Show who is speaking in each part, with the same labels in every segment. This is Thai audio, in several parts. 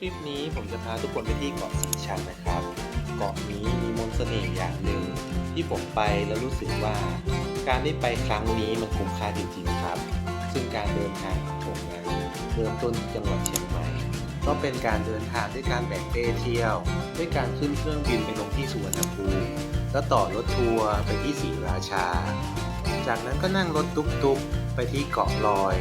Speaker 1: คลิปนี้ผมจะพาทุกคนไปที่เกาะสีชังนะครับ เกาะนี้มีมนต์เสน่ห์อย่างหนึ่งที่ผมไปแล้วรู้สึกว่า การได้ไปครั้งนี้มันคุ้มค่าจริงๆครับ ซึ่งการเดินทางของผมนั้นเริ่มต้นที่จังหวัดเชียงใหม่ ก็เป็นการเดินทางด้วยการแบ่งเป้เที่ยว ด้วยการขึ้นเครื่องบินไปลงที่สุวรรณภูมิแล้วต่อรถทัวร์ไปที่ศรีราชา จากนั้นก็นั่งรถตุ๊กๆไปที่เกาะลอย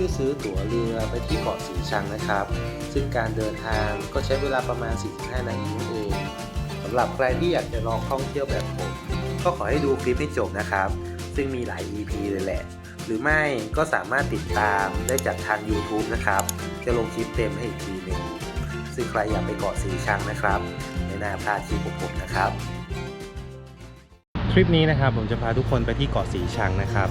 Speaker 1: เพื่ซื้อตั๋วเรือไปที่เกาะสีชังนะครับ ซึ่งการเดินทางก็ใช้เวลาประมาณ 45 นาทีนั่นเองสำหรับใครที่อยากจะลองท่องเที่ยวแบบผม ก็ขอให้ดูคลิปให้จบนะครับ ซึ่งมีหลาย EP เลยแหละ หรือไม่ก็สามารถติดตามได้จากทาง YouTube นะครับ จะลงคลิปเต็มให้อีกทีหนึ่งซึ่งใครอยากไปเกาะสีชังนะครับไม่น่าพลาดคลิปของผมนะครับทริปนี้นะครับผมจะพาทุกคนไปที่เกาะสีชังนะครับ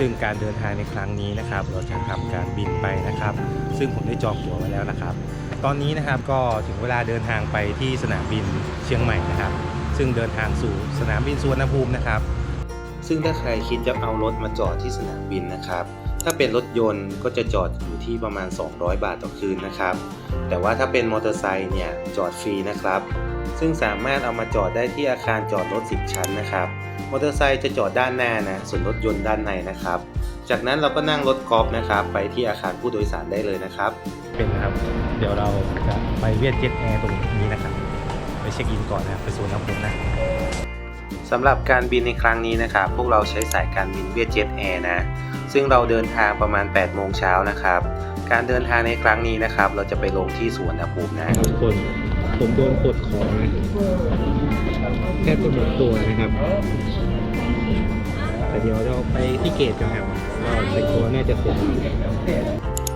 Speaker 1: ซึ่งการเดินทางในครั้งนี้นะครับ เราจะทำการบินไปนะครับ ซึ่งผมได้จองตั๋วไว้แล้วนะครับ ตอนนี้นะครับก็ถึงเวลาเดินทางไปที่สนามบินเชียงใหม่นะครับ ซึ่งเดินทางสู่สนามบินสุวรรณภูมินะครับ ซึ่งถ้าใครคิดจะเอารถมาจอดที่สนามบินนะครับ ถ้าเป็นรถยนต์ก็จะจอดอยู่ที่ประมาณ 200 บาทต่อคืนนะครับ แต่ว่าถ้าเป็นมอเตอร์ไซค์เนี่ยจอดฟรีนะครับ ซึ่งสามารถเอามาจอดได้ที่อาคารจอดรถ 10 ชั้นนะครับ มอเตอร์ไซค์จะจอดด้านหน้านะ ส่วนรถยนต์ด้านในนะครับ จากนั้นเราก็นั่งรถกอล์ฟนะครับ ไปที่อาคารผู้โดยสารได้เลยนะครับ เป็นนะครับ เดี๋ยวเราจะไปเวียดเจ็ตแอร์ตรงนี้นะครับ ไปเช็คอินก่อนนะครับไปสู่น้ำพุนะสำหรับการบินในครั้งนี้นะครับ พวกเราใช้สายการบินเวียดเจ็ตแอร์นะ ซึ่งเราเดินทางประมาณ 8 โมงเช้านะครับ การเดินทางในครั้งนี้นะครับ เราจะไปลงที่สวนภูมินะทุกคน ผมโดนกดของนะแทบจะหมดตัวนะครับแต่เดี๋ยวเราไปที่เกตกันครับก็แต่งตัวน่าจะเสร็จ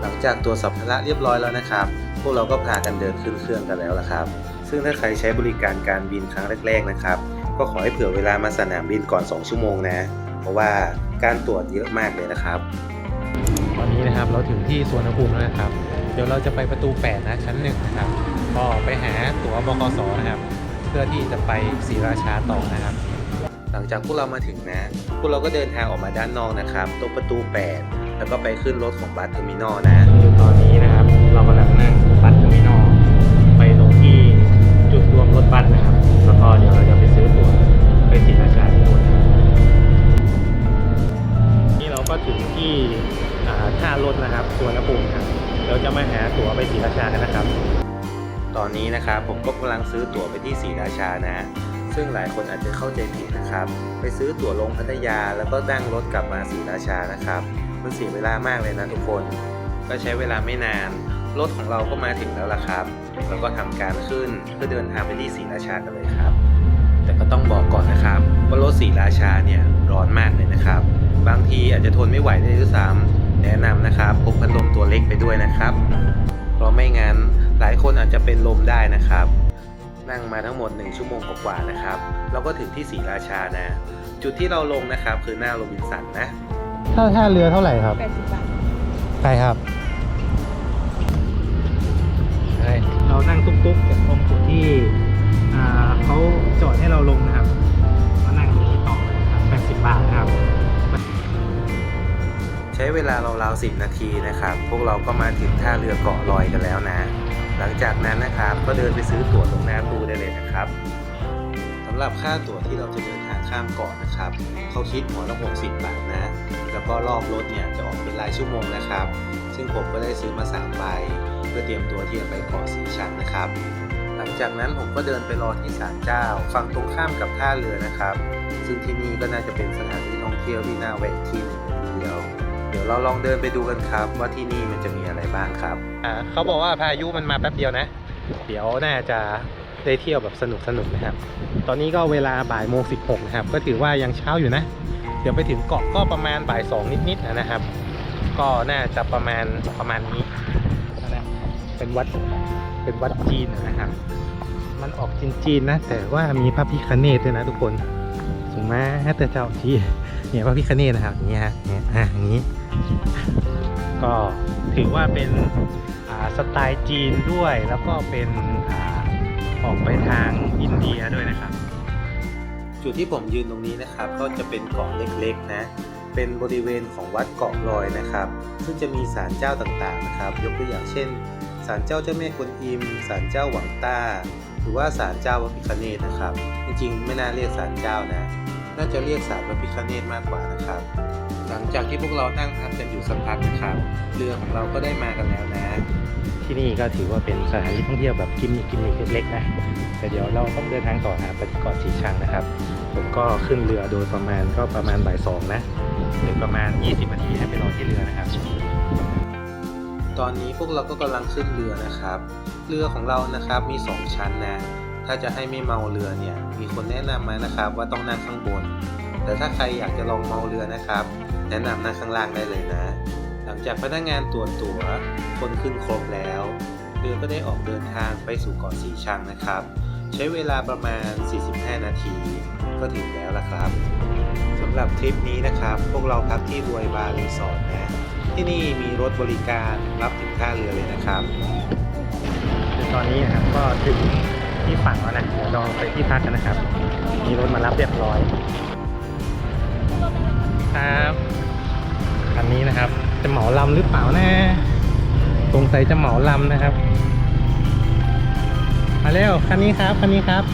Speaker 1: หลังจากตัวจสัมภาระเรียบร้อยแล้วนะครับ พวกเราก็พากันเดินขึ้นเครื่องกันแล้วละครับ ซึ่งถ้าใครใช้บริการการบินครั้งแรก ๆนะครับ ก็ขอให้เผื่อเวลามาสนามบินก่อน 2 ชั่วโมงนะ เพราะว่าการตรวจเยอะมากเลยนะครับ ตอนนี้นะครับเราถึงที่สวนภูมิแล้วนะครับ เดี๋ยวเราจะไปประตู 8 นะชั้นหนึ่งนะครับ ก็ไปหาตั๋วบกสนะครับ เพื่อที่จะไปศรีราชาต่อนะครับ หลังจากพวกเรามาถึงนะ พวกเราก็เดินทางออกมาด้านนอกนะครับตรงประตู 8 แล้วก็ไปขึ้นรถของบัสเทอร์มินอลนะตอนนี้นะครับ เรากำลังนั่งบัสเทอร์มินอลไปลงที่จุดรวมรถบัสนะครับ แล้วก็เดี๋ยว ก็กำลังซื้อตั๋วไปที่ศรีราชานะ ซึ่งหลายคนอาจจะเข้าใจผิดนะครับ ไปซื้อตั๋วลงพัทยาแล้วก็นั่งรถกลับมาศรีราชานะครับ มันเสียเวลามากเลยนะทุกคน ก็ใช้เวลาไม่นาน รถของเราก็มาถึงแล้วล่ะครับ แล้วก็ทำการขึ้นเพื่อเดินทางไปที่ศรีราชากันเลยครับ แต่ก็ต้องบอกก่อนนะครับว่ารถศรีราชาเนี่ยร้อนมากเลยนะครับ บางทีอาจจะทนไม่ไหวได้ด้วยซ้ำแนะนำนะครับพกพัดลมตัวเล็กไปด้วยนะครับ เพราะไม่งั้น หลายคนอาจจะเป็นลมได้นะครับ นั่งมาทั้งหมด 1 ชั่วโมงกว่าๆนะครับ เราก็ถึงที่ศรีราชานะ จุดที่เราลงนะครับคือหน้าโรบินสันนะ
Speaker 2: ถ้าท่าเรือเท่าไหร่ครับ
Speaker 3: 80บาท
Speaker 2: ใช่ครับเรานั่งตุ๊กๆจากตรงจุดที่อ่าเขาจอดให้เราลงนะครับมานั่งตรงนี้ต่อเลยครับ80บาทนะครับ
Speaker 1: ใช้เวลาราวๆ10 นาทีนะครับ พวกเราก็มาถึงท่าเรือเกาะลอยกันแล้วนะ หลังจากนั้นนะครับ ก็เดินไปซื้อตั๋วตรงหน้าตู้ได้เลยนะครับสำหรับค่าตั๋วที่เราจะเดินทางข้ามเกาะนะครับเขาคิดหัวละ60 บาทนะ แล้วก็รอบรถเนี่ยจะออกเป็นรายชั่วโมงนะครับ ซึ่งผมก็ได้ซื้อมา3ใบเพื่อเตรียมตัวที่จะไปเกาะสีชังนะครับ หลังจากนั้นผมก็เดินไปรอที่ศาลเจ้าฝั่งตรงข้ามกับท่าเรือนะครับ ซึ่งที่นี่ก็น่าจะเป็นสถานที่ท่องเที่ยวที่น่าแวะที่หนึ่งเดียว เดี๋ยวเราลองเดินไปดูกันครับ ว่าที่นี่มันจะมี บ้างครับ
Speaker 2: อ่าเขาบอกว่าพายุมันมาแป๊บเดียวนะ เดี๋ยวน่าจะได้เที่ยวแบบสนุกสนุกนะครับ ตอนนี้ก็เวลาบ่ายโมงสิบหกนะครับ ก็ถือว่ายังเช้าอยู่นะ เดี๋ยวไปถึงเกาะก็ประมาณบ่ายสองนิดๆนะครับ ก็น่าจะประมาณประมาณนี้นะเป็นวัดเป็นวัดจีนนะครับ มันออกจีนๆนะ แต่ว่ามีพระพิคเนตด้วยนะทุกคนสูงมากแต่เจ้าที่เนี่ยพระพิคเนตนะครับอย่างเงี้ยฮะเนี่ยอะอย่างนี้ ก็ถือว่าเป็นสไตล์จีนด้วย แล้วก็เป็นออกไปทางอินเดียด้วยนะครับ
Speaker 1: จุดที่ผมยืนตรงนี้นะครับ ก็จะเป็นเกาะเล็กๆนะ เป็นบริเวณของวัดเกาะลอยนะครับ ซึ่งจะมีศาลเจ้าต่างๆนะครับ ยกตัวอย่างเช่น
Speaker 4: ศาลเจ้าเจ้าแม่กวนอิมศาลเจ้าหวังต้า หรือว่าศาลเจ้าพระพิฆเนศนะครับ จริงๆ ไม่น่าเรียกศาลเจ้านะ น่าจะเรียกศาลพระพิฆเนศมากกว่านะครับ ลังจากที่พวกเรานั่งพักกันอยู่สักพักนะครับเรือของเราก็ได้มากันแล้วนะ
Speaker 1: ที่นี่ก็ถือว่าเป็นสถานที่ท่องเที่ยวแบบกิมมิคกิมมิคเล็กๆนะ แต่เดี๋ยวเราต้องเดินทางต่อหาไปที่เกาะสีชังนะครับ ผมก็ขึ้นเรือโดยประมาณก็ประมาณบ่ายสองนะหรือประมาณ 20นาทีให้ไปรอที่เรือนะครับ
Speaker 4: ตอนนี้พวกเราก็กำลังขึ้นเรือนะครับ เรือของเรานะครับมี 2 ชั้นนะ ถ้าจะให้ไม่เมาเรือเนี่ย มีคนแนะนำมานะครับว่าต้องนั่งข้างบน แต่ถ้าใครอยากจะลองเมาเรือนะครับ แนะนำหนั่งข้างล่างได้เลยนะ หลังจากพนักงานตรวจตั๋วคนขึ้นครบแล้วเรือก็ได้ออกเดินทางไปสู่เกาะสีชังนะครับ ใช้เวลาประมาณ 45 นาที ก็ถึงแล้วละครับสำหรับทริปนี้นะครับ พวกเราพักที่รวยบาร์รีสอร์ทนะ ที่นี่มีรถบริการรับถึงท่าเรือเลยนะครับ
Speaker 1: ตอนนี้นะครับก็ถึงที่ฝั่งแล้วนะเดี๋ยวเราไปที่พักกันนะครับ มีรถมารับเรียบร้อย ครับ คันนี้นะครับ จะเหมาลำหรือเปล่านะสงสัยจะเหมาลำนะครับมาเร็วคันนี้ครับคันนี้ครับ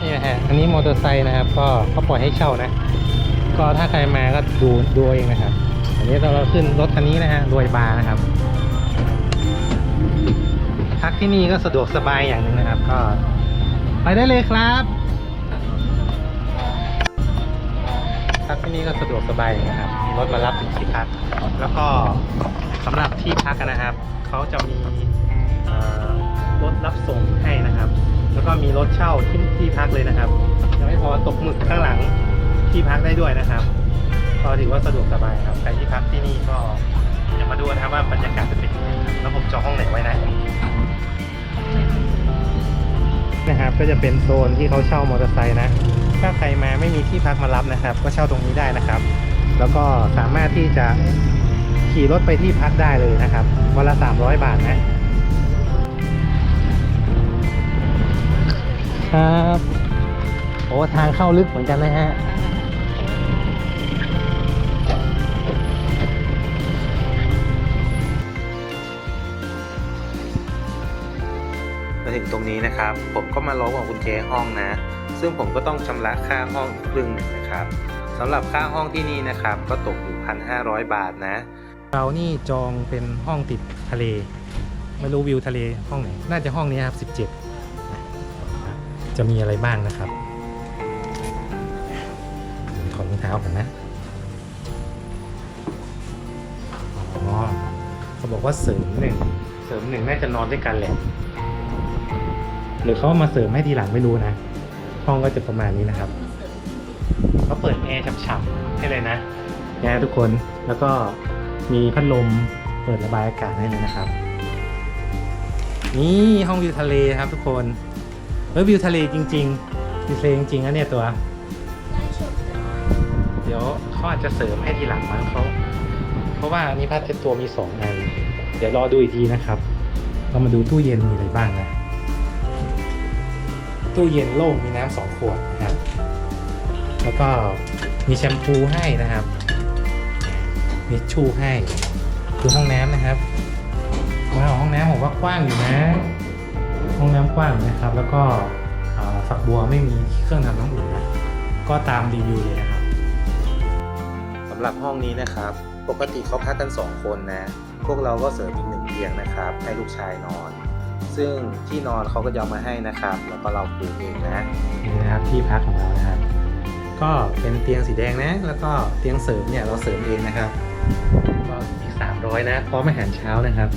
Speaker 1: นี่นะฮะอันนี้มอเตอร์ไซค์นะครับ ก็ก็ปล่อยให้เช่านะ ก็ถ้าใครมาก็ดูดูเองนะครับ อันนี้เราขึ้นรถคันนี้นะฮะรวยบาร์นะครับพักที่นี่ก็สะดวกสบายอย่างหนึ่งนะครับ ก็ ไปได้เลยครับพักที่นี่ก็สะดวกสบายนะครับมีรถมารับ ที่พัก แล้วก็สำหรับที่พักนะครับ เขาจะมีรถรับส่งให้นะครับ แล้วก็มีรถเช่าที่ที่พักเลยนะครับยังไม่พอตกหมึกข้างหลังที่พักได้ด้วยนะครับ ก็ถือว่าสะดวกสบายครับใครที่พักที่นี่ก็อย่ามาดูนะครับว่าบรรยากาศจะเป็นยังไงครับแล้วผมจองห้องไหนไว้นะนะครับก็จะเป็นโซนที่เขาเช่ามอเตอร์ไซค์นะ ถ้าใครมาไม่มีที่พักมารับนะครับ ก็เช่าตรงนี้ได้นะครับ แล้วก็สามารถที่จะขี่รถไปที่พักได้เลยนะครับวันละ 300 บาทนะครับโอ้ทางเข้าลึกเหมือนกันนะฮะ
Speaker 4: มาถึงตรงนี้นะครับ ผมก็มาร้องกับกุญแจห้องนะ ซึ่งผมก็ต้องชำระค่าห้องครึ่งนะครับ สำหรับค่าห้องที่นี่นะครับ ก็ตกอยู่ 1,500 บาทนะ
Speaker 1: เรานี่จองเป็นห้องติดทะเล ไม่รู้วิวทะเลห้องไหน น่าจะห้องนี้ครับ 17 จะมีอะไรบ้างนะครับถอดรองเท้ากันนะอ๋อเขาบอกว่าเสริมหนึ่งเสริมหนึ่งน่าจะนอนด้วยกันแหละ หรือเขามาเสริมให้ทีหลังไม่รู้นะ ห้องก็จะประมาณนี้นะครับ เขาเปิดแอร์ฉ่ำๆให้เลยนะนะทุกคนแล้วก็มีพัดลมเปิดระบายอากาศให้เลยนะครับ นี่ห้องวิวทะเลครับทุกคนเฮ้ยวิวทะเลจริงๆวิวทะเลจริงๆนะเนี่ยตัว เดี๋ยวเขาอาจจะเสริมให้ทีหลังมั้งเขาเพราะว่านี่พัดเซ็ตตัวมีสองอันเดี๋ยวรอดูอีกทีนะครับ เรามาดูตู้เย็นมีอะไรบ้างนะ ตู้เย็นโล่งมีน้ำสองขวดนะครับ แล้วก็มีแชมพูให้นะครับ มีชูให้ดูห้องน้ำนะครับว้าวห้องน้ำผมว่ากว้างอยู่นะ ห้องน้ำกว้างนะครับ แล้วก็อ่าฝักบัวไม่มีเครื่องทำน้ำอุ่นนะก็ตามรีวิวเลยนะครับ
Speaker 4: สำหรับห้องนี้นะครับ ปกติเขาพักกัน 2 คนนะ พวกเราก็เสริมอีกหนึ่งเตียงนะครับ ให้ลูกชายนอน ซึ่งที่นอนเขาก็จะเอามาให้นะครับ แล้วก็เราปูเองนะ
Speaker 1: นี่นะครับที่พักของเรานะครับ ก็เป็นเตียงสีแดงนะ แล้วก็เตียงเสริมเนี่ยเราเสริมเองนะครับ ก็อีก300นะพร้อมอาหารเช้านะครับ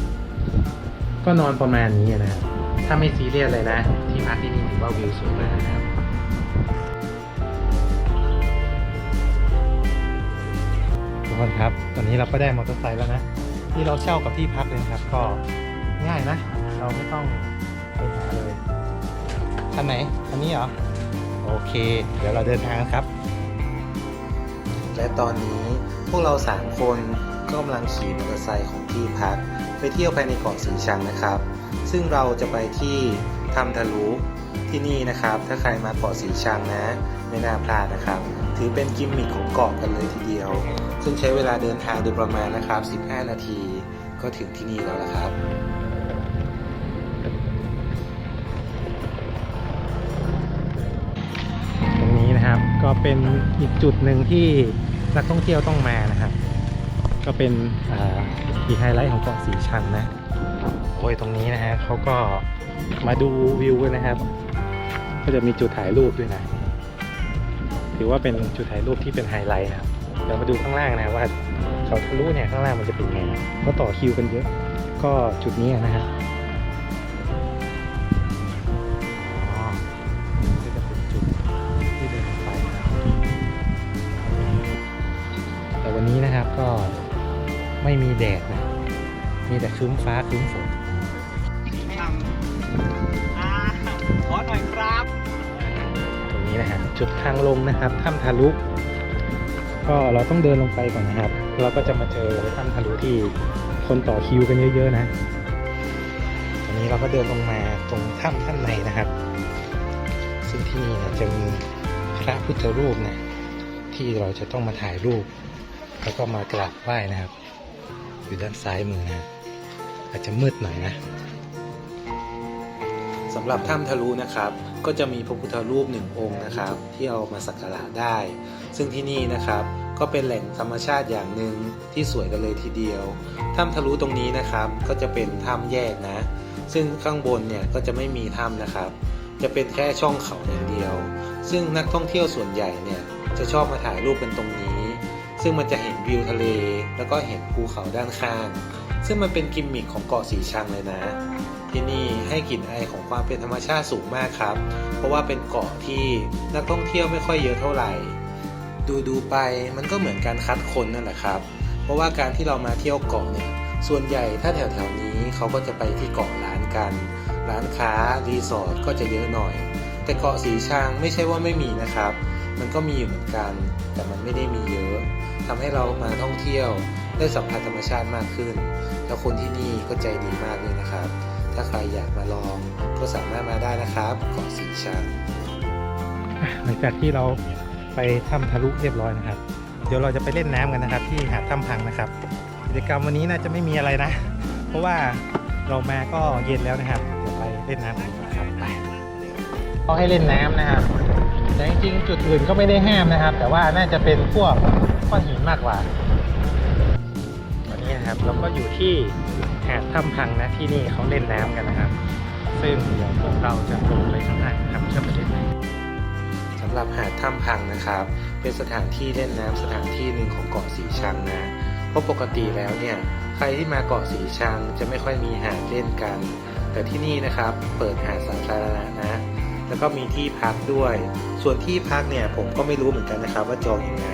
Speaker 1: ก็นอนประมาณนี้นะครับ ถ้าไม่ซีเรียสเลยนะ ที่พักที่นี่ถือว่าวิวสวยมากนะครับทุกคนครับ ตอนนี้เราก็ได้มอเตอร์ไซค์แล้วนะ ที่เราเช่ากับที่พักเลยครับ ก็ง่ายนะ เราไม่ต้องไปหาเลยคันไหนคันนี้เหรอ โอเค เดี๋ยวเราเดินทางครับ
Speaker 4: และตอนนี้พวกเรา3คนก็กำลังขี่มอเตอร์ไซค์ของที่พัก ไปเที่ยวภายในเกาะสีชังนะครับ ซึ่งเราจะไปที่ถ้ำทะลุที่นี่นะครับ ถ้าใครมาเกาะสีชังนะ ไม่น่าพลาดนะครับ ถือเป็นกิมมิคของเกาะกันเลยทีเดียว ซึ่งใช้เวลาเดินทางโดยประมาณนะครับ 15 นาที ก็ถึงที่นี่แล้วละครับ ก็
Speaker 2: เป็นอีกจุดหนึ่งที่นักท่องเที่ยวต้องมานะครับ ก็เป็นอีกไฮไลท์ของเกาะสีชังนะโอ้ยตรงนี้นะฮะเขาก็มาดูวิวกันนะครับ ก็จะมีจุดถ่ายรูปด้วยนะ ถือว่าเป็นจุดถ่ายรูปที่เป็นไฮไลท์นะครับเดี๋ยวมาดูข้างล่างนะว่าเขาทะลุเนี่ยข้างล่างมันจะเป็นไงนะก็ต่อคิวกันเยอะ ก็จุดนี้นะฮะ ไม่มีแดดนะ มีแต่ครึ้มฟ้าครึ้มฝน
Speaker 3: ขอหน่อยครับ
Speaker 2: ตรงนี้นะฮะจุดทางลงนะครับถ้ำทะลุ ก็เราต้องเดินลงไปก่อนนะครับ เราก็จะมาเจอถ้ำทะลุที่คนต่อคิวกันเยอะ ๆ นะตอนนี้เราก็เดินลงมาตรงถ้ำข้างในนะครับ ซึ่งที่นี่เนี่ยจะมีพระพุทธรูปนะที่เราจะต้องมาถ่ายรูป แล้วก็มากราบไหว้นะครับ อยู่ด้านซ้ายมือนะอาจจะมืดหน่อยนะ
Speaker 1: สำหรับถ้ำทะลุนะครับ ก็จะมีพระพุทธรูปหนึ่งองค์นะครับ ที่เอามาสักการะได้ ซึ่งที่นี่นะครับ ก็เป็นแหล่งธรรมชาติอย่างหนึ่งที่สวยกันเลยทีเดียวถ้ำทะลุตรงนี้นะครับ ก็จะเป็นถ้ำแยกนะ ซึ่งข้างบนเนี่ยก็จะไม่มีถ้ำนะครับ จะเป็นแค่ช่องเขาอย่างเดียว ซึ่งนักท่องเที่ยวส่วนใหญ่เนี่ยจะชอบมาถ่ายรูปกันตรงนี้ ซึ่งมันจะเห็นวิวทะเล แล้วก็เห็นภูเขาด้านข้าง ซึ่งมันเป็นกิมมิคของเกาะสีชังเลยนะ ที่นี่ให้กลิ่นไอของความเป็นธรรมชาติสูงมากครับ เพราะว่าเป็นเกาะที่นักท่องเที่ยวไม่ค่อยเยอะเท่าไหร่ ดูดูๆไปมันก็เหมือนการคัดคนนั่นแหละครับ เพราะว่าการที่เรามาเที่ยวเกาะเนี่ย ส่วนใหญ่ถ้าแถวแถวนี้เขาก็จะไปที่เกาะล้านกัน ร้านค้ารีสอร์ทก็จะเยอะหน่อย แต่เกาะสีชังไม่ใช่ว่าไม่มีนะครับ มันก็มีอยู่เหมือนกัน แต่มันไม่ได้มีเยอะ ทำให้เรามาท่องเที่ยวได้สัมผัสธรรมชาติมากขึ้น แล้วคนที่นี่ก็ใจดีมากเลยนะครับ ถ้าใครอยากมาลองก็สามารถมาได้นะครับเกาะสีชัง
Speaker 2: อะหลังจากที่เราไปถ้ำทะลุเรียบร้อยนะครับ เดี๋ยวเราจะไปเล่นน้ำกันนะครับ ที่หาดถ้ำพังนะครับ กิจกรรมวันนี้น่าจะไม่มีอะไรนะ เพราะว่าเรามาก็เย็นแล้วนะครับเดี๋ยวไปเล่นน้ำกันดีกว่าครับไปเขาให้เล่นน้ำนะครับ แต่จริงๆจุดอื่นก็ไม่ได้ห้ามนะครับ แต่ว่าน่าจะเป็นพวก ก้อนหินมากกว่าตอนนี้นะครับเราก็อยู่ที่หาดถ้ำพังนะที่นี่เขาเล่นน้ำกันนะครับ ซึ่งเดี๋ยวพวกเราจะลงไปข้างล่างนะครับเพื่อไปเล่นน้
Speaker 1: สำหรับหาดถ้ำพังนะครับ เป็นสถานที่เล่นน้ำสถานที่หนึ่งของเกาะสีชังนะเพราะปกติแล้วเนี่ยใครที่มาเกาะสีชังจะไม่ค่อยมีหาดเล่นกัน แต่ที่นี่นะครับเปิดหาดสาธารณะนะแล้วก็มีที่พักด้วย ส่วนที่พักเนี่ยผมก็ไม่รู้เหมือนกันนะครับว่าจองยังไง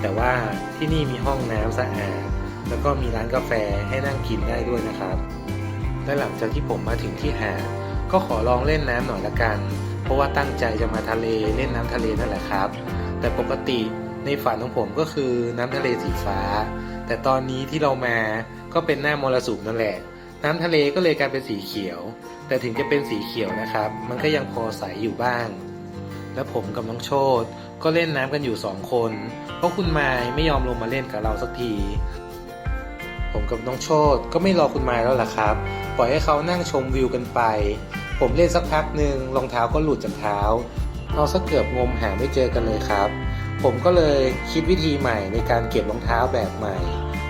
Speaker 1: แต่ว่าที่นี่มีห้องน้ำสะอาดแล้วก็มีร้านกาแฟให้นั่งกินได้ด้วยนะครับ และหลังจากที่ผมมาถึงที่หาดก็ขอลองเล่นน้ำหน่อยละกัน เพราะว่าตั้งใจจะมาทะเลเล่นน้ำทะเลนั่นแหละครับ แต่ปกติในฝันของผมก็คือน้ำทะเลสีฟ้า แต่ตอนนี้ที่เรามาก็เป็นหน้ามรสุมนั่นแหละ น้ำทะเลก็เลยกลายเป็นสีเขียว แต่ถึงจะเป็นสีเขียวนะครับ มันก็ยังพอใสอยู่บ้าง และผมกับน้องโชต ก็เล่นน้ำกันอยู่สองคน เพราะคุณมายไม่ยอมลงมาเล่นกับเราสักที ผมกับน้องโชตก็ไม่รอคุณไมายแล้วล่ะครับ ปล่อยให้เขานั่งชมวิวกันไป ผมเล่นสักพักหนึ่งรองเท้าก็หลุดจากเท้าเอาสักเกือบงมหาไม่เจอกันเลยครับ ผมก็เลยคิดวิธีใหม่ในการเก็บรองเท้าแบบใหม่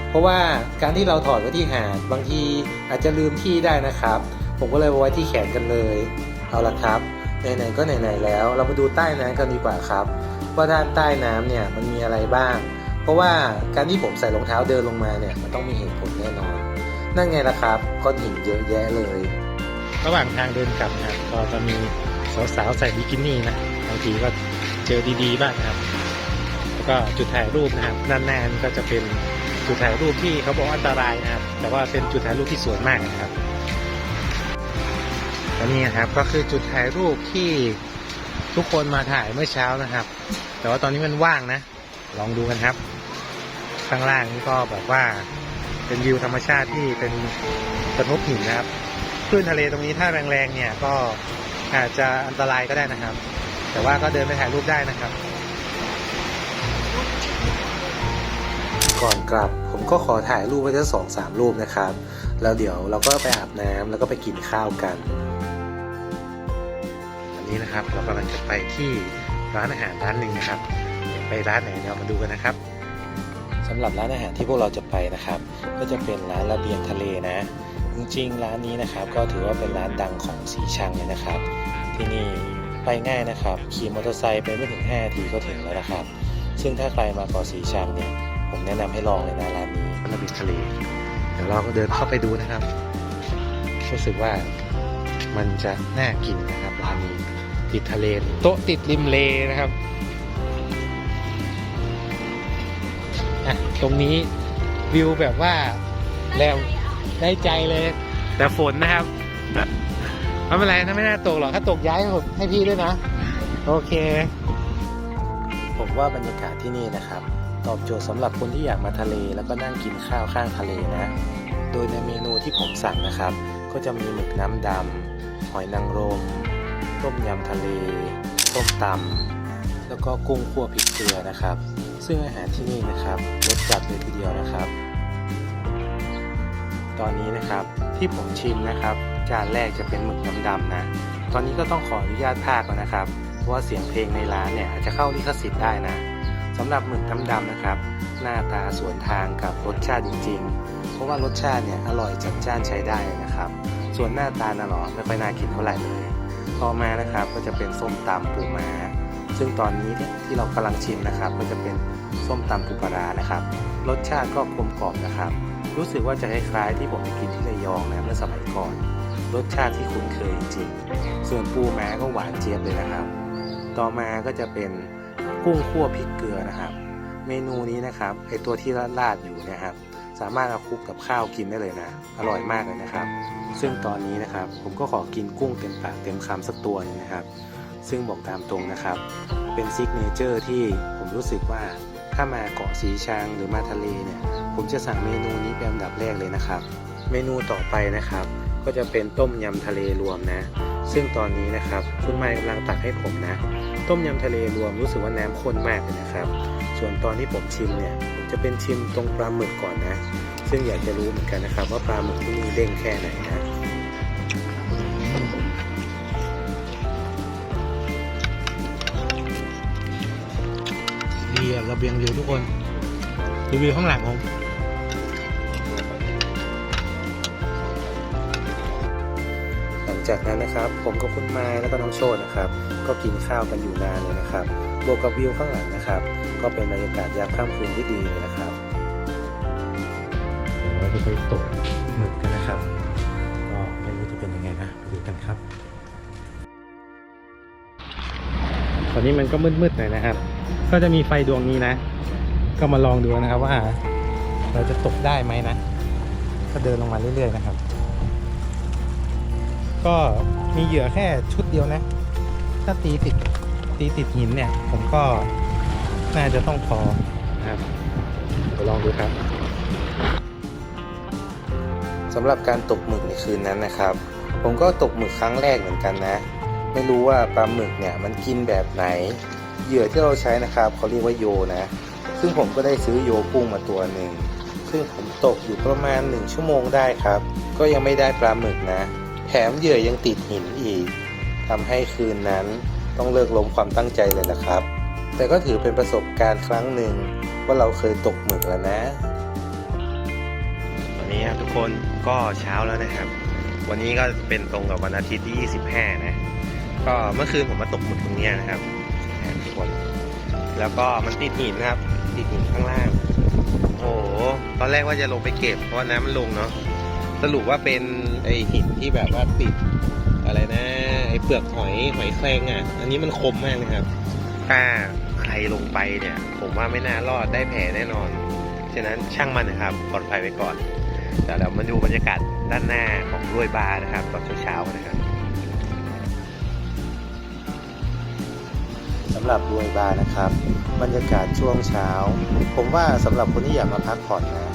Speaker 1: เพราะว่าการที่เราถอดไว้ที่หาดบางทีอาจจะลืมที่ได้นะครับ ผมก็เลยไว้ที่แขนกันเลย เอาละครับไหนๆก็ไหนๆแล้ว เรามาดูใต้น้ำกันดีกว่าครับ ว่าด้านใต้น้ำเนี่ยมันมีอะไรบ้าง เพราะว่าการที่ผมใส่รองเท้าเดินลงมาเนี่ยมันต้องมีเหตุผลแน่นอน นั่นไงล่ะครับก้อนหินเยอะแยะเลย
Speaker 2: ระหว่างทางเดินกลับนะครับก็จะมีสาวๆใส่บิกินี่นะบางทีก็เจอดีๆบ้างครับ แล้วก็จุดถ่ายรูปนะครับนานี่ก็จะเป็นจุดถ่ายรูปที่เขาบอกอันตรายนะครับ แต่ว่าเป็นจุดถ่ายรูปที่สวยมากนะครับและนี่นะครับก็คือจุดถ่ายรูปที่ทุกคนมาถ่ายเมื่อเช้านะครับ แต่ว่าตอนนี้มันว่างนะ ลองดูกันครับ ข้างล่างนี่ก็แบบว่า เป็นวิวธรรมชาติที่เป็นกระทบหินนะครับคลื่นทะเลตรงนี้ถ้าแรงๆเนี่ยก็อาจจะอันตรายก็ได้นะครับ แต่ว่าก็เดินไปถ่ายรูปได้นะครับ
Speaker 1: ก่อนกลับผมก็ขอถ่ายรูปไว้ทั้งสองสามรูปนะครับ แล้วเดี๋ยวเราก็ไปอาบน้ำแล้วก็ไปกินข้าวกัน
Speaker 2: อันนี้นะครับเรากำลังจะไปที่ ร้านอาหารร้านหนึ่งนะครับไปร้านไหนเดี๋ยมาดูกันนะครับ
Speaker 1: สำหรับร้านอาหารที่พวกเราจะไปนะครับ ก็จะเป็นร้านระเบียงทะเลนะ จริงๆ ร้านนี้นะครับก็ถือว่าเป็นร้านดังของสีชังเลยนะครับ ที่นี่ไปง่ายนะครับขี่มอเตอร์ไซค์ไปไม่ถึง5นาทีก็ถึงแล้วนะครับ ซึ่งถ้าใครมาเกาะสีชังเนี่ยผมแนะนำให้ลองเลยนะร้านนี้
Speaker 2: ระเบียงทะเลเดี๋ยวเราก็เดินเข้าไปดูนะครับรู้สึกว่ามันจะน่ากินนะครับร้านนี้ ติดทะเล โต๊ะติดริมเลนะครับอะตรงนี้วิวแบบว่าแรงได้ใจเลย แต่ฝนนะครับไม่เป็นไรนะไม่น่าตกหรอก ถ้าตกย้ายผมให้พี่ด้วยนะ โอเค
Speaker 1: ผมว่าบรรยากาศที่นี่นะครับ ตอบโจทย์สำหรับคนที่อยากมาทะเล แล้วก็นั่งกินข้าวข้างทะเลนะ โดยในเมนูที่ผมสั่งนะครับ ก็จะมีหมึกน้ำดำหอยนางรม ต้มยำทะเลต้มตำแล้วก็กุ้งคั่วพริกเกลือนะครับ ซึ่งอาหารที่นี่นะครับรสจัดเลยทีเดียวนะครับ ตอนนี้นะครับที่ผมชิมนะครับ จานแรกจะเป็นหมึกน้ำดำนะตอนนี้ก็ต้องขออนุญาตพากย์ก่อนนะครับเพราะว่าเสียงเพลงในร้านเนี่ยอาจจะเข้าลิขสิทธิ์ได้นะสำหรับหมึกน้ำดำนะครับ หน้าตาสวนทางกับรสชาติจริง ๆ เพราะว่ารสชาติเนี่ยอร่อยจัดจ้านใช้ได้นะครับ ส่วนหน้าตาน่ะหรอไม่ค่อยน่ากินเท่าไหร่เลย ต่อมานะครับก็จะเป็นส้มตำปูม้า ซึ่งตอนนี้ที่เรากำลังชิมนะครับ ก็จะเป็นส้มตำปูปลาร้านะครับ รสชาติก็กลมกล่อมนะครับ รู้สึกว่าจะคล้ายๆที่ผมไปกินที่ระยองนะเมื่อสมัยก่อน รสชาติที่คุ้นเคยจริงๆส่วนปูม้าก็หวานเจี๊ยบเลยนะครับ ต่อมาก็จะเป็นกุ้งคั่วพริกเกลือนะครับ เมนูนี้นะครับไอตัวที่ราดอยู่นะครับ สามารถเอาคลุกกับข้าวกินได้เลยนะ อร่อยมากเลยนะครับ ซึ่งตอนนี้นะครับผมก็ขอกินกุ้งเต็มปากเต็มคำสักตัวนึงนะครับ ซึ่งบอกตามตรงนะครับ เป็นซิกเนเจอร์ที่ผมรู้สึกว่าถ้ามาเกาะสีชังหรือมาทะเลเนี่ยผมจะสั่งเมนูนี้เป็นอันดับแรกเลยนะครับ เมนูต่อไปนะครับ ก็จะเป็นต้มยำทะเลรวมนะ ซึ่งตอนนี้นะครับคุณไมค์กำลังตักให้ผมนะ ต้มยำทะเลรวมรู้สึกว่าน้ำข้นมากเลยนะครับ ส่วนตอนที่ผมชิมเนี่ยผมจะเป็นชิมตรงปลาหมึกก่อนนะ ซึ่งอยากจะรู้เหมือนกันนะครับ ว่าปลาหมึกที่นี่เด้งแค่ไหนนะ
Speaker 2: ดีอะระเบียงวิวทุกคนดูวิวข้างหลังผม
Speaker 1: จากนั้นนะครับ ผมกับคุณไม้แล้วก็น้องโชตนะครับ ก็กินข้าวกันอยู่นานเลยนะครับบวกกับวิวข้างหลังนะครับ ก็เป็นบรรยากาศยามค่ำคืนที่ดีเลยนะครับ
Speaker 2: เดี๋ยวเราจะไปตกหมึกกันนะครับ ก็ไม่รู้จะเป็นยังไงนะไปดูกันครับ ตอนนี้มันก็มืดๆหน่อยนะครับ ก็จะมีไฟดวงนี้นะ ก็มาลองดูนะครับว่า เราจะตกได้ไหมนะ ก็เดินลงมาเรื่อยๆนะครับ ก็มีเหยื่อแค่ชุดเดียวนะ ถ้าตีติดตีติดหินเนี่ย ผมก็น่าจะต้องพอนะครับเดี๋ยวลองดูครับ
Speaker 1: สำหรับการตกหมึกในคืนนั้นนะครับ ผมก็ตกหมึกครั้งแรกเหมือนกันนะ ไม่รู้ว่าปลาหมึกเนี่ยมันกินแบบไหน เหยื่อที่เราใช้นะครับเขาเรียกว่าโยนะ ซึ่งผมก็ได้ซื้อโยกุ้งมาตัวหนึ่งซึ่งผมตกอยู่ประมาณ 1 ชั่วโมงได้ครับ ก็ยังไม่ได้ปลาหมึกนะ แถมเหยื่อยังติดหินอีกทำให้คืนนั้นต้องเลิกล้มความตั้งใจเลยนะครับ แต่ก็ถือเป็นประสบการณ์ครั้งหนึ่งว่าเราเคยตกหมึกแล้วนะ
Speaker 2: วันนี้ครับทุกคนก็เช้าแล้วนะครับ วันนี้ก็เป็นตรงกับวันอาทิตย์ที่ 25 นะ ก็เมื่อคืนผมมาตกหมึกตรงนี้นะครับทุกคนแล้วก็มันติดหินนะครับติดหินข้างล่าง โอ้โหตอนแรกว่าจะลงไปเก็บเพราะว่าน้ำมันลงเนาะสรุปว่าเป็น อหินที่แบบว่าติดอะไรนะ ไอเปลือกหอยหอยแครงอะ อันนี้มันคมมากเลยครับ ถ้าใครลงไปเนี่ย ผมว่าไม่น่ารอดได้แผลแน่นอน ฉะนั้นช่างมันนะครับปลอดภัยไว้ก่อนเดี๋ยวเรามาดูบรรยากาศด้านหน้าของรวยบาร์นะครับตอนเช้าๆนะครับ
Speaker 1: สำหรับรวยบาร์นะครับ บรรยากาศช่วงเช้า ผมว่าสำหรับคนที่อยากมาพักผ่อนนะ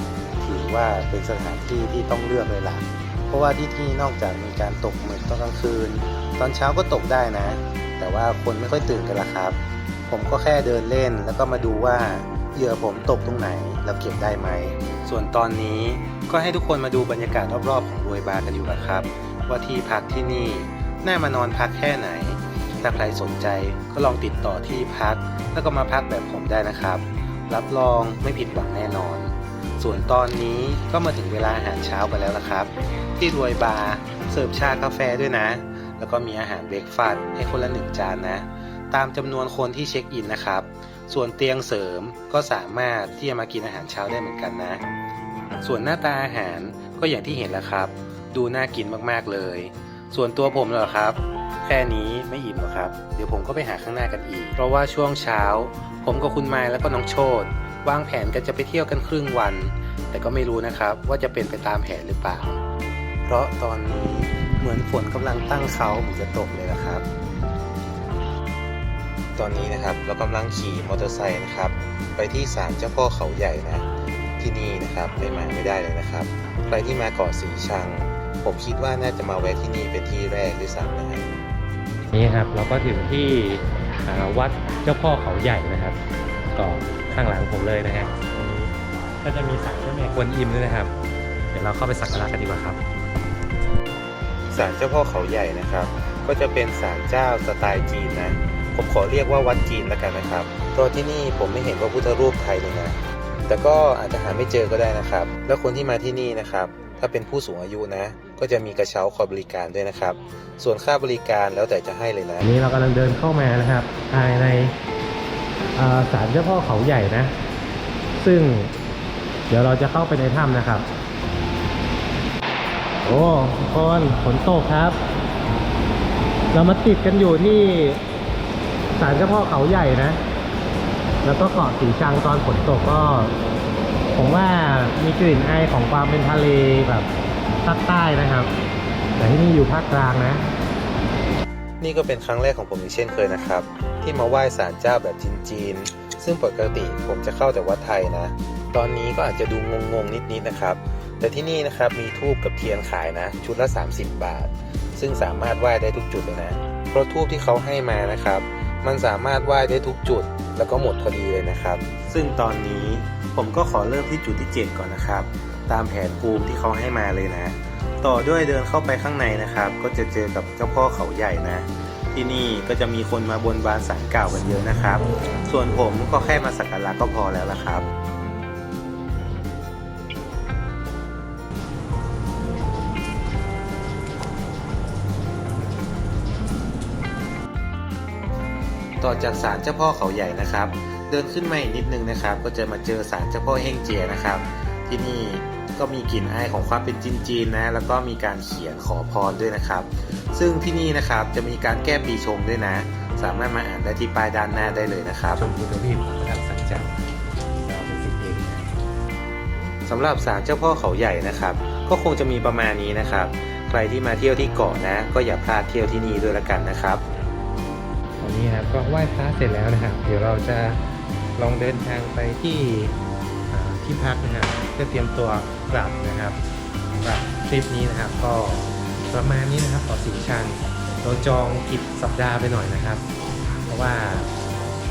Speaker 1: ถือว่าเป็นสถานที่ที่ต้องเลือกเลยล่ะ ราะว่าที่ที่นอกจากมีการตกหมึกตอนกลางคืน ตอนเช้าก็ตกได้นะ แต่ว่าคนไม่ค่อยตื่นกันละครับ ผมก็แค่เดินเล่นแล้วก็มาดูว่าเหยื่อผมตกตรงไหนแล้วเก็บได้ไหม ส่วนตอนนี้ก็ให้ทุกคนมาดูบรรยากาศรอบๆของรวยบาร์กันอยู่นะครับ ว่าที่พักที่นี่น่ามานอนพักแค่ไหน ถ้าใครสนใจก็ลองติดต่อที่พัก แล้วก็มาพักแบบผมได้นะครับ รับรองไม่ผิดหวังแน่นอน ส่วนตอนนี้ก็มาถึงเวลาอาหารเช้ากันแล้วละครับ ที่รวยบาร์เสิร์ฟชากาแฟด้วยนะ แล้วก็มีอาหารเบรกฟาสต์ให้คนละหนึ่งจานนะ ตามจำนวนคนที่เช็คอินนะครับ ส่วนเตียงเสริมก็สามารถที่จะมากินอาหารเช้าได้เหมือนกันนะ ส่วนหน้าตาอาหารก็อย่างที่เห็นแล้วครับ ดูน่ากินมากๆเลย ส่วนตัวผมเหรอครับแค่นี้ไม่อิ่มหรอกครับ เดี๋ยวผมก็ไปหาข้างหน้ากันอีก เพราะว่าช่วงเช้า ผมกับคุณไม้แล้วก็น้องโชตวางแผนกันจะไปเที่ยวกันครึ่งวัน แต่ก็ไม่รู้นะครับว่าจะเป็นไปตามแผนหรือเปล่า เพราะตอนนี้เหมือนฝนกำลังตั้งเขาเหมือนจะตกเลยนะครับ ตอนนี้นะครับเรากำลังขี่มอเตอร์ไซค์นะครับ ไปที่ศาลเจ้าพ่อเขาใหญ่นะที่นี่นะครับไม่มาไม่ได้เลยนะครับ ใครที่มาเกาะสีชัง ผมคิดว่าน่าจะมาแวะที่นี่เป็นที่แรกด้วยซ้ำนะครับ
Speaker 5: นี่ครับเราก็ถึงที่วัดเจ้าพ่อเขาใหญ่นะครับก็ข้างหลังผมเลยนะฮะก็จะมีศาลเจ้าแม่กวนอิมด้วยนะครับ เดี๋ยวเราเข้าไปสักการะกันดีกว่าครับ
Speaker 1: ศาลเจ้าพ่อเขาใหญ่นะครับ ก็จะเป็นศาลเจ้าสไตล์จีนนะ ผมขอเรียกว่าวัดจีนแล้วกันนะครับเพราะที่นี่ผมไม่เห็นพระพุทธรูปไทยเลยนะ แต่ก็อาจจะหาไม่เจอก็ได้นะครับ แล้วคนที่มาที่นี่นะครับ ถ้าเป็นผู้สูงอายุนะ ก็จะมีกระเช้าคอยบริการด้วยนะครับ ส่วนค่าบริการแล้วแต่จะให้เลยนะ
Speaker 5: นี้เรากำลังเดินเข้ามานะครับภายในศาลเจ้าพ่อเขาใหญ่นะ ซึ่งเดี๋ยวเราจะเข้าไปในถ้ำนะครับ อ้ทุกคนฝนตกครับ เรามาติดกันอยู่ที่ศาลเจ้าพ่อเขาใหญ่นะ แล้วก็เกาะสีชังตอนฝนตกก็ ผมว่ามีกลิ่นไอายของความเป็นทะเลแบบภาคใต้นะครับ แต่ที่นี่อยู่ภาคกลางนะ
Speaker 1: นี่ก็เป็นครั้งแรกของผมอีกเช่นเคยนะครับ ที่มาไหว้ศาลเจ้าแบบจีนๆซึ่งปกติผมจะเข้าแต่วัดไทยนะ ตอนนี้ก็อาจจะดูงงๆนิดๆนะครับ แต่ที่นี่นะครับมีทูบกับเทียนขายนะ ชุดละ 30 บาท ซึ่งสามารถไหว้ได้ทุกจุดเลยนะ เพราะทูบที่เขาให้มานะครับ มันสามารถไหว้ได้ทุกจุด แล้วก็หมดพอดีเลยนะครับ ซึ่งตอนนี้ผมก็ขอเริ่มที่จุดที่ 7 ก่อนนะครับ ตามแผนภูมิที่เขาให้มาเลยนะ ต่อด้วยเดินเข้าไปข้างในนะครับ ก็จะเจอกับเจ้าพ่อเขาใหญ่นะที่นี่ก็จะมีคนมาบนบานสารกล่าวกันเยอะนะครับ ส่วนผมก็แค่มาสักการะก็พอแล้วละครับ ต่อจากศาลเจ้าพ่อเขาใหญ่นะครับ เดินขึ้นมาอีกนิดนึงนะครับ ก็จะมาเจอศาลเจ้าพ่อเฮงเจียนะครับ ที่นี่ก็มีกลิ่นอายของความเป็นจีนๆนะ แล้วก็มีการเขียนขอพรด้วยนะครับ ซึ่งที่นี่นะครับจะมีการแก้ปีชงด้วยนะ สามารถมาอ่านได้ที่ป้ายด้านหน้าได้เลยนะครับ
Speaker 5: ชมพุทธรีบพระดับสัจจะเราเป็นสิทธิ์เองนะ
Speaker 1: สำหรับศาลเจ้าพ่อเขาใหญ่นะครับ ก็คงจะมีประมาณนี้นะครับ ใครที่มาเที่ยวที่เกาะนะ ก็อย่าพลาดเที่ยวที่นี่ด้วยละกันนะครับ
Speaker 5: ตอนนี้ครับก็ไหว้พระเสร็จแล้วนะครับเดี๋ยวเราจะลองเดินทางไปที่ที่พักนะครับเพื่อเตรียมตัวกลับนะครับกลับทริปนี้นะครับ ก็ประมาณนี้นะครับต่อสีชังเราจองผิดสัปดาห์ไปหน่อยนะครับ เพราะว่า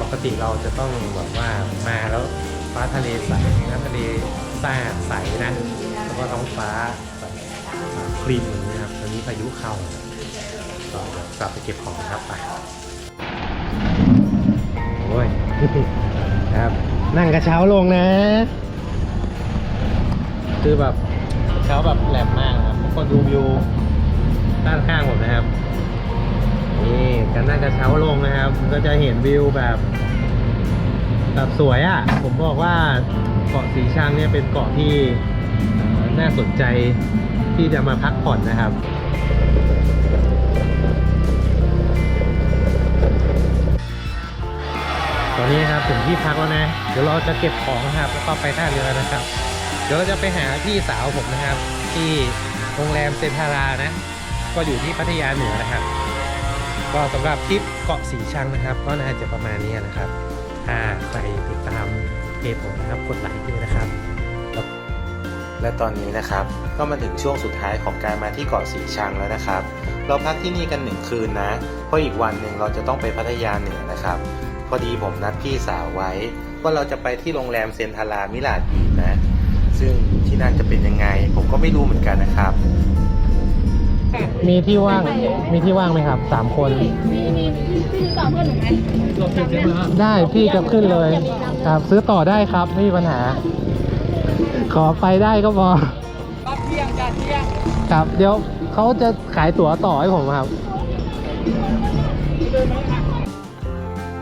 Speaker 5: ปกติเราจะต้องแบบว่ามาแล้วฟ้าทะเลใสน้ำทะเลสะอาใสนะแล้วก็ท้องฟ้าคลีนอย่างนี้นะครับตอนนี้พายุเข้าก็กลับไปเก็บของครับไป อ้ยครับ นั่งกระเช้าลงนะ คือแบบกระเช้าแบบแหลมมากนะครับทุกคนดูวิวด้านข้างผมนะครับ นี่การนั่งกระเช้าลงนะครับ ก็จะเห็นวิวแบบ แบบสวยอะ่ะ ผมบอกว่าเกาะสีชังเนี่ยเป็นเกาะที่น่าสนใจที่จะมาพักผ่อนนะครับ ตอนนี้นะครับถึงที่พักแล้วนะ เดี๋ยวเราจะเก็บของนะครับ แล้วก็ไปท่าเรือนะครับ เดี๋ยวเราจะไปหาพี่สาวผมนะครับ ที่โรงแรมเซนทารานะ ก็อยู่ที่พัทยาเหนือนะครับ ก็สำหรับทริปเกาะสีชังนะครับ ก็น่าจะประมาณนี้นะครับ ถ้าใครติดตามเพจผมนะครับกดไลค์ด้วยนะครับ
Speaker 1: และตอนนี้นะครับก็มาถึงช่วงสุดท้ายของการมาที่เกาะสีชังแล้วนะครับ เราพักที่นี่กันหนึ่งคืนนะ เพราะอีกวันหนึ่งเราจะต้องไปพัทยาเหนือนะครับ พอดีผมนัดพี่สาวไว้ ว่าเราจะไปที่โรงแรมเซนทารามิลาดบีชนะ ซึ่งที่นั่นจะเป็นยังไง ผมก็ไม่รู้เหมือนกันนะครับ
Speaker 5: มีที่ว่าง มีที่ว่างไหมครับสามคน
Speaker 6: มี
Speaker 7: มีพี่ซื้อต่อเพื่อนหนูไหมจำได้
Speaker 2: ได้พี่จะขึ้นเลย ครับ ซื้อต่อได้ครับไม่มีปัญหา ขอไปได้ก็พอ
Speaker 3: ก็เที่ยงจ้าเที่ยง
Speaker 2: ครับ เดี๋ยวเขาจะขายตั๋วต่อให้ผมครับ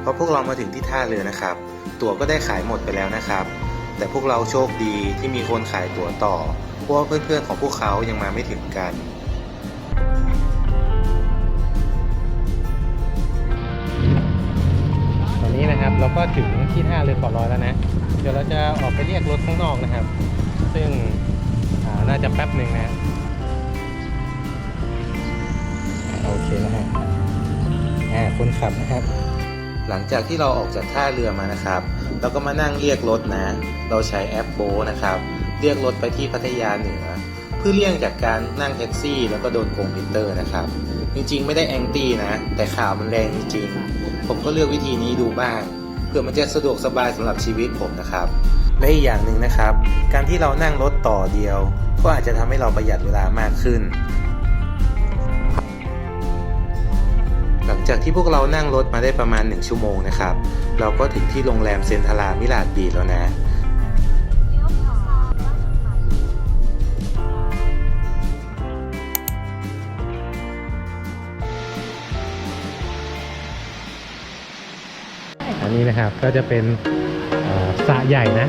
Speaker 1: พอพวกเรามาถึงที่ท่าเรือนะครับ ตั๋วก็ได้ขายหมดไปแล้วนะครับ แต่พวกเราโชคดีที่มีคนขายตั๋วต่อเพราะว่าเพื่อนๆของพวกเขายังมาไม่ถึงกัน
Speaker 2: ตอนนี้นะครับเราก็ถึงที่ท่าเรือเกาะลอยแล้วนะ เดี๋ยวเราจะออกไปเรียกรถข้างนอกนะครับ ซึ่งน่าจะแป๊บหนึ่งนะโอเคนะฮะอ่าคนขับนะครับ
Speaker 1: หลังจากที่เราออกจากท่าเรือมานะครับ เราก็มานั่งเรียกรถนะ เราใช้แอปโบนะครับ เรียกรถไปที่พัทยาเหนือ เพื่อเลี่ยงจากการนั่งแท็กซี่ แล้วก็โดนโกงพิเตอร์นะครับ จริงๆ ไม่ได้แองตี้นะ แต่ข่าวมันแรงจริงๆ ผมก็เลือกวิธีนี้ดูบ้างเพื่อมันจะสะดวกสบายสำหรับชีวิตผมนะครับและอีกอย่างหนึ่งนะครับ การที่เรานั่งรถต่อเดียว ก็อาจจะทำให้เราประหยัดเวลามากขึ้น จากที่พวกเรานั่งรถมาได้ประมาณ 1 ชั่วโมงนะครับ เราก็ถึงที่โรงแรมเซนทรามิลาดบีแล้วนะ
Speaker 2: อันนี้นะครับก็จะเป็นสระใหญ่นะ